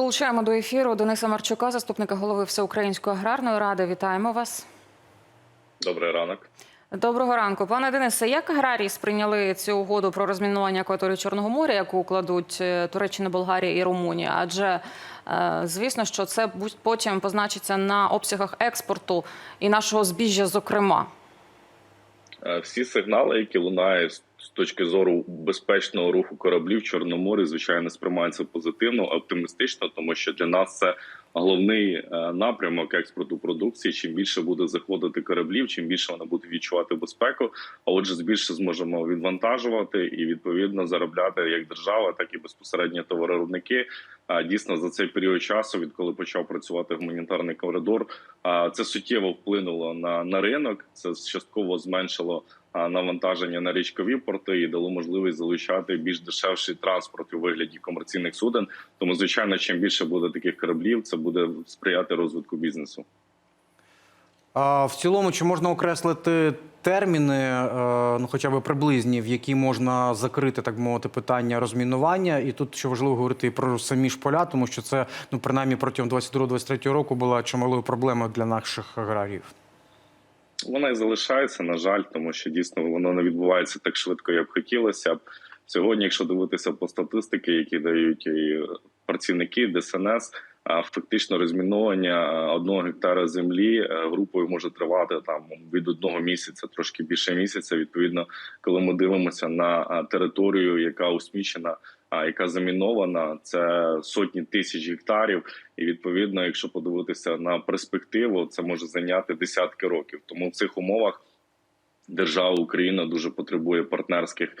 долучаємо до ефіру Дениса Марчука, заступника голови Всеукраїнської аграрної ради. Вітаємо вас. Добрий ранок. Доброго ранку, пане Денисе. Як аграрії сприйняли цю угоду про розмінування акваторії Чорного моря, яку укладуть е, Туреччина, Болгарія і Румунія? Адже е, звісно, що це потім позначиться на обсягах експорту і нашого збіжжя, зокрема. Е, Всі сигнали, які лунають точки зору безпечного руху кораблів в Чорному морі, звичайно, сприймаються позитивно, оптимістично, тому що для нас це головний е, напрямок експорту продукції. Чим більше буде заходити кораблів, чим більше вони будуть відчувати безпеку. А отже, більше зможемо відвантажувати і відповідно заробляти як держава, так і безпосередньо. А дійсно за цей період часу, відколи почав працювати гуманітарний коридор, а, це суттєво вплинуло на, на ринок. Це частково зменшило навантаження на річкові порти і дало можливість залучати більш дешевший транспорт у вигляді комерційних суден. Тому, звичайно, чим більше буде таких кораблів, це буде сприяти розвитку бізнесу. А в цілому, чи можна окреслити терміни, е, ну хоча б приблизні, в які можна закрити, так мовити, питання розмінування? І тут ще важливо говорити і про самі ж поля, тому що це ну принаймні протягом 22-23 року була чималою проблемою для наших аграріїв. Вона і залишається, на жаль, тому що дійсно воно не відбувається так швидко, як хотілося б. Сьогодні, якщо дивитися по статистики, які дають і працівники ДСНС, фактично розміновування одного гектара землі е, групою може тривати там від одного місяця, трошки більше місяця. Відповідно, коли ми дивимося на територію, яка усмічена, яка замінована, це сотні тисяч гектарів. І відповідно, якщо подивитися на перспективу, це може зайняти десятки років. Тому в цих умовах держава Україна дуже потребує партнерських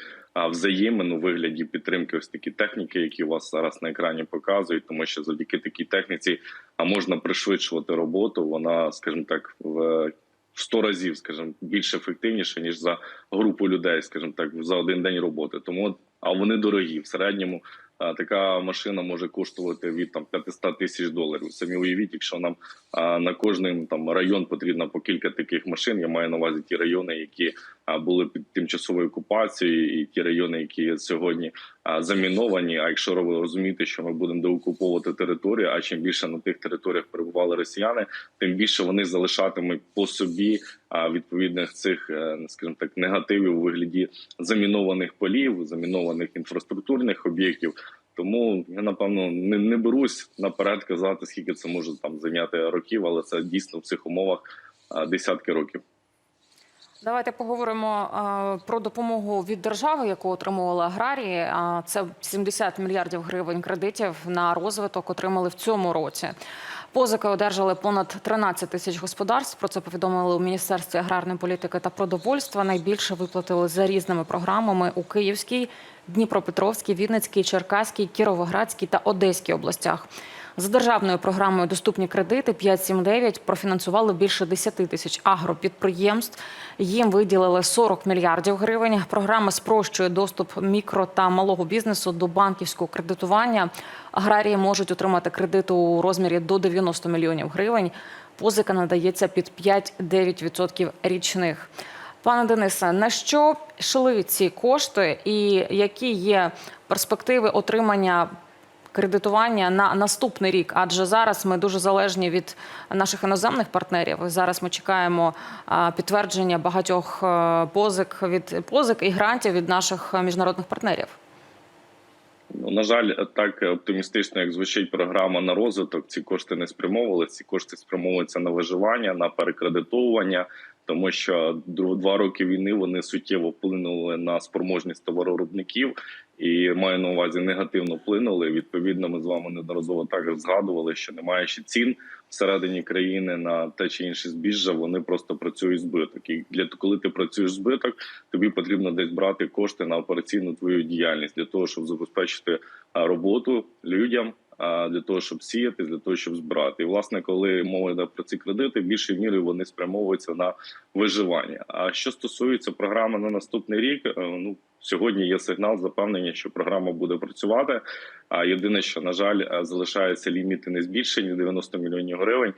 взаємин у вигляді підтримки ось такі техніки, які у вас зараз на екрані показують, тому що завдяки такій техніці а можна пришвидшувати роботу. Вона, скажімо так, в 100 разів, скажімо, більш ефективніше ніж за групу людей, скажімо так, за один день роботи. Тому а вони дорогі в середньому. а, Така машина може коштувати від там 500 тисяч доларів. Самі уявіть, якщо нам а, на кожний там район потрібно по кілька таких машин. Я маю на увазі ті райони, які були під тимчасовою окупацією, і ті райони, які сьогодні заміновані. А якщо ви розумієте, що ми будемо доокуповувати територію, а чим більше на тих територіях перебували росіяни, тим більше вони залишатимуть по собі відповідних цих, е, скажімо так, негативів у вигляді замінованих полів, замінованих інфраструктурних об'єктів. Тому я напевно не, не берусь наперед казати, скільки це може там зайняти років, але це дійсно в цих умовах десятки років. Давайте поговоримо е, про допомогу від держави, яку отримували аграрії. А це 70 мільярдів гривень кредитів на розвиток отримали в цьому році. Позики одержали понад 13 тисяч господарств. Про це повідомили у міністерстві аграрної політики та продовольства. Найбільше виплатили за різними програмами у Київській, Дніпропетровській, Вінницькій, Черкаській, Кіровоградській та Одеській областях. За державною програмою Доступні кредити 579 профінансували більше 10 тисяч агропідприємств. Їм виділили 40 мільярдів гривень. Програма спрощує доступ мікро та малого бізнесу до банківського кредитування. Аграрії можуть отримати кредит у розмірі до 90 мільйонів гривень. Позика надається під 5-9% річних. Пане Денисе, на що йшли ці кошти і які є перспективи отримання кредитування на наступний рік? Адже зараз ми дуже залежні від наших іноземних партнерів. Зараз ми чекаємо підтвердження багатьох е, позик від позик і грантів від наших міжнародних партнерів. Ну, на жаль, так оптимістично, як звучить програма на розвиток, ці кошти не спрямовувалися. Ці кошти спрямовуються на виживання, на перекредитовування, тому що два роки війни вони суттєво вплинули на спроможність товаровиробників і маю на увазі негативно вплинули. Відповідно, ми з вами неодноразово також згадували, що немає ще цін всередині країни на те чи інше збіжжя. Вони просто працюють збиток. І для коли ти працюєш збиток, тобі потрібно десь брати кошти на операційну твою діяльність для того, щоб забезпечити роботу людям. Для того щоб сіяти, для того щоб збирати, і власне, коли мова йде про ці кредити, в більшій мірі вони спрямовуються на виживання. А що стосується програми на наступний рік, е, ну сьогодні є сигнал запевнення, що програма буде працювати. А єдине, що на жаль, е, залишаються ліміти не збільшені 90 мільйонів гривень.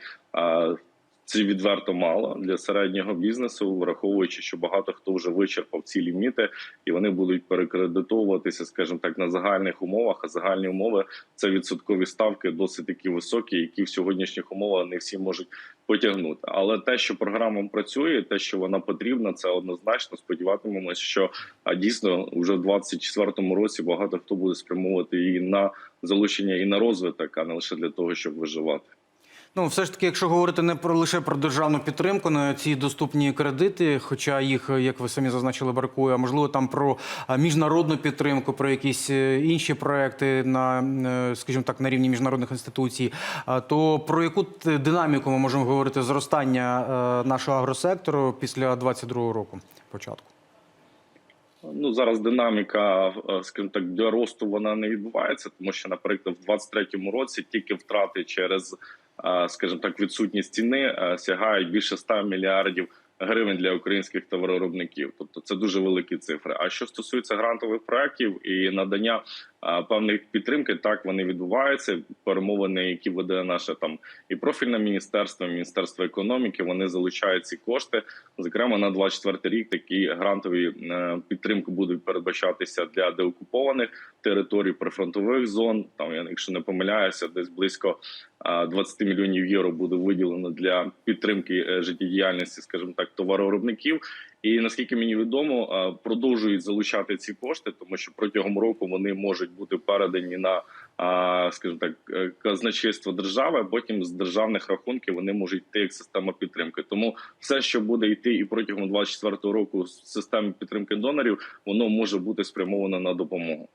Це відверто мало для середнього бізнесу, враховуючи, що багато хто вже вичерпав ці ліміти, і вони будуть перекредитовуватися, скажімо так, на загальних умовах. А загальні умови це відсоткові ставки досить такі високі, які в сьогоднішніх умовах не всі можуть потягнути. Але те, що програма працює, те, що вона потрібна, це однозначно. Сподіватимемося, що а, дійсно вже в 2024 році багато хто буде спрямовувати її на залучення і на розвиток, а не лише для того, щоб виживати. Ну, все ж таки, якщо говорити не про лише про державну підтримку на ці доступні кредити, хоча їх, як ви самі зазначили, бракує, а можливо там про міжнародну підтримку, про якісь е, інші проекти на, е, скажімо так, на рівні міжнародних інституцій, то про яку динаміку ми можемо говорити зростання е, нашого агросектору після 22-го року початку? Ну зараз динаміка, е, скажімо так, для росту вона не відбувається, тому що, наприклад, в 23-му році тільки втрати через, е, скажімо так, відсутність ціни сягають більше 100 мільярдів гривень для українських товаровиробників. Тобто це дуже великі цифри. А що стосується грантових проєктів і надання е, певних підтримки, так вони відбуваються. Перемовини, які веде наше там і профільне міністерство, і міністерство економіки, вони залучають ці кошти. Зокрема, на 24 рік такі грантові е, підтримки будуть передбачатися для деокупованих територій, прифронтових зон. Там я якщо не помиляюся, десь близько е, 20 мільйонів євро буде виділено для підтримки е, життєдіяльності, скажімо так, товаровиробників. І наскільки мені відомо, продовжують залучати ці кошти, тому що протягом року вони можуть бути передані на скажімо так, е, казначейство держави. а Потім з державних рахунків вони можуть йти як система підтримки. Тому все, що буде йти і протягом 24 року з системи підтримки донорів, воно може бути спрямовано на допомогу.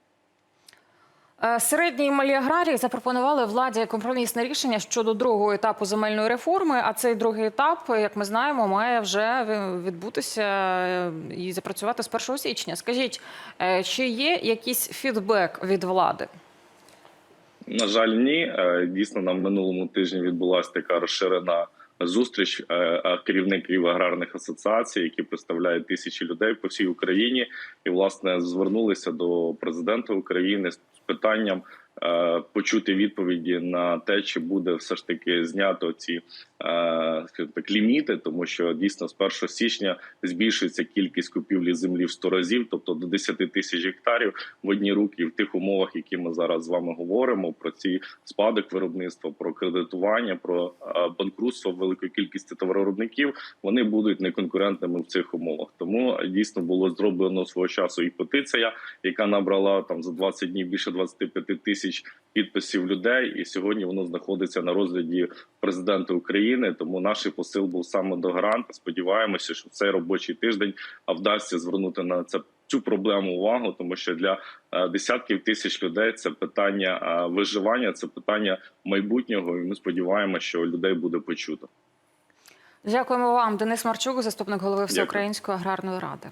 Е, Середні і малі аграрії запропонували владі компромісне рішення щодо другого етапу земельної реформи. А цей другий етап, як ми знаємо, має вже відбутися е, і запрацювати з 1 січня. Скажіть, е, чи є якийсь фідбек від влади? На жаль, ні. Дійсно, на минулому тижні відбулася така розширена зустріч е, е, керівників аграрних асоціацій, які представляють тисячі людей по всій Україні, і власне звернулися до президента України з питанням. Е, Почути відповіді на те, чи буде все ж таки знято ці е, так ліміти, тому що дійсно з 1 січня збільшується кількість купівлі землі в 100 разів, тобто до 10 тисяч гектарів в одні руки. В тих умовах, які ми зараз з вами говоримо, про ці спадок виробництва, про кредитування, про е, банкрутство великої кількості товаровиробників, вони будуть неконкурентними в цих умовах. Тому дійсно було зроблено свого часу і петиція, яка набрала там за 20 днів більше 25 тисяч підписів людей. І сьогодні воно знаходиться на розгляді президента України. Тому наш посил був саме до гаранта. Сподіваємося, що в цей робочий тиждень а вдасться звернути на це. Цю проблему увагу, тому що для е, десятків тисяч людей це питання е, виживання, це питання майбутнього. І ми сподіваємося, що людей буде почуто. Дякуємо вам, Денис Марчук, заступник голови Всеукраїнської аграрної ради.